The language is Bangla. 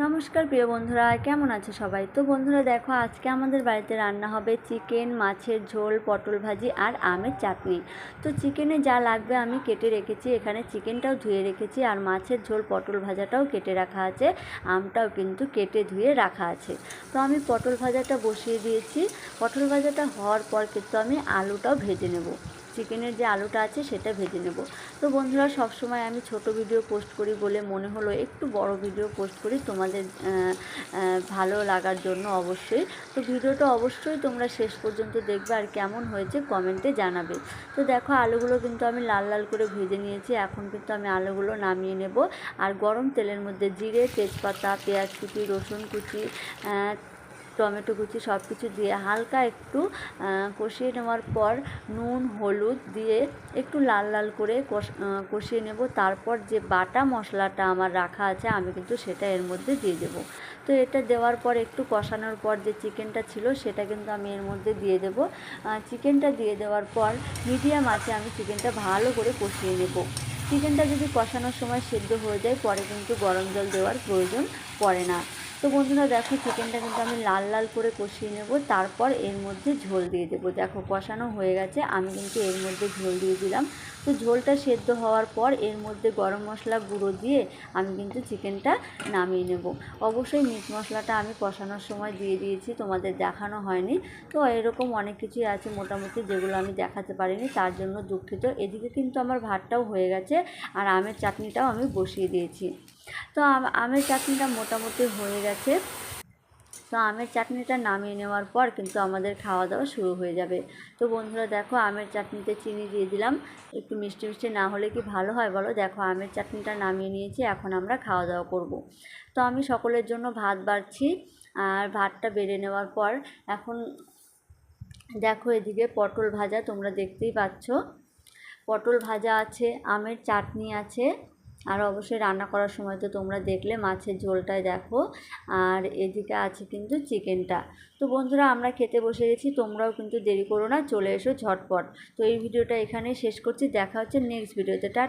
নমস্কার প্রিয় বন্ধুরা, কেমন আছে সবাই? তো বন্ধুরা, দেখো, আজকে আমাদের বাড়িতে রান্না হবে চিকেন, মাছের ঝোল, পটল ভাজি আর আমের চাটনি। তো চিকেনে যা লাগবে আমি কেটে রেখেছি, এখানে চিকেনটাও ধুয়ে রেখেছি আর মাছের ঝোল, পটল ভাজাটাও কেটে রাখা আছে, আমটাও কিন্তু কেটে ধুয়ে রাখা আছে। তো আমি পটল ভাজাটা বসিয়ে দিয়েছি, পটল ভাজাটা হওয়ার পর কিন্তু আমি আলুটাও ভেজে নেব। চিকেনের যে আলুটা আছে সেটা ভেজে নেব। তো বন্ধুরা, সবসময় আমি ছোট ভিডিও পোস্ট করি বলে মনে হলো একটু বড় ভিডিও পোস্ট করি তোমাদের ভালো লাগার জন্য অবশ্যই। তো ভিডিওটা অবশ্যই তোমরা শেষ পর্যন্ত দেখবে আর কেমন হয়েছে কমেন্টে জানাবে। তো দেখো, আলুগুলো কিন্তু আমি লাল লাল করে ভেজে নিয়েছি। এখন কিন্তু আমি আলুগুলো নামিয়ে নেব। আর গরম তেলের মধ্যে জিরে, তেজপাতা, পেঁয়াজ কুচি, রসুন কুচি টমেটো কুচি সব কিছু দিয়ে হালকা একটু কষিয়ে নেওয়ার পর নুন, হলুদ দিয়ে একটু লাল লাল করে কষিয়ে নেব। তারপর যে বাটা মশলাটা আমার রাখা আছে, আমি কিন্তু সেটা এর মধ্যে দিয়ে দেবো। তো এটা দেওয়ার পর একটু কষানোর পর যে চিকেনটা ছিল, সেটা কিন্তু আমি এর মধ্যে দিয়ে দেব। চিকেনটা দিয়ে দেওয়ার পর মিডিয়াম আছে, আমি চিকেনটা ভালো করে কষিয়ে নেব। চিকেনটা যদি কষানোর সময় সেদ্ধ হয়ে যায়, পরে কিন্তু গরম জল দেওয়ার প্রয়োজন পড়ে না। তো বন্ধুরা দেখো চিকেনটা কিন্তু আমি লাল লাল করে কষিয়ে নেব, তারপর এর মধ্যে ঝোল দিয়ে দেবো। দেখো কষানো হয়ে গেছে, আমি কিন্তু এর মধ্যে ঝোল দিয়ে দিলাম। তো ঝোলটা সেদ্ধ হওয়ার পর এর মধ্যে গরম মশলা গুঁড়ো দিয়ে আমি কিন্তু চিকেনটা নামিয়ে নেব। অবশ্যই মিট মশলাটা আমি কষানোর সময় দিয়ে দিয়েছি, তোমাদের দেখানো হয়নি। তো এরকম অনেক কিছুই আছে মোটামুটি যেগুলো আমি দেখাতে পারিনি, তার জন্য দুঃখিত। এদিকে কিন্তু আমার ভাতটাও হয়ে গেছে, আর আমের চাটনিটাও আমি বসিয়ে দিয়েছি। তো আমের চাটনিটা মোটামুটি হয়ে গেছে। তো আমের চাটনিটা নামিয়ে নেওয়ার পর কিন্তু আমাদের খাওয়া দাওয়া শুরু হয়ে যাবে। তো বন্ধুরা দেখো, আমের চাটনিতে চিনি দিয়ে দিলাম। একটু মিষ্টি মিষ্টি না হলে কি ভালো হয় বলো? দেখো, আমের চাটনিটা নামিয়ে নিয়েছি, এখন আমরা খাওয়া দাওয়া করব। তো আমি সকলের জন্য ভাত বাড়ছি, আর ভাতটা বেড়ে নেওয়ার পর এখন দেখো এদিকে পটল ভাজা তোমরা দেখতেই পাচ্ছ। পটল ভাজা আছে, আমের চাটনি আছে। আর অবশ্যই রান্না করার সময় তো তোমরা দেখলে মাছের ঝোলটায় দেখো। আর এদিকে আছে কিন্তু চিকেনটা। তো বন্ধুরা, আমরা খেতে বসে গেছি, তোমরাও কিন্তু দেরি করো না, চলে এসো ঝটপট। তো এই ভিডিওটা এখানে শেষ করছি, দেখা হচ্ছে নেক্সট ভিডিওতে টা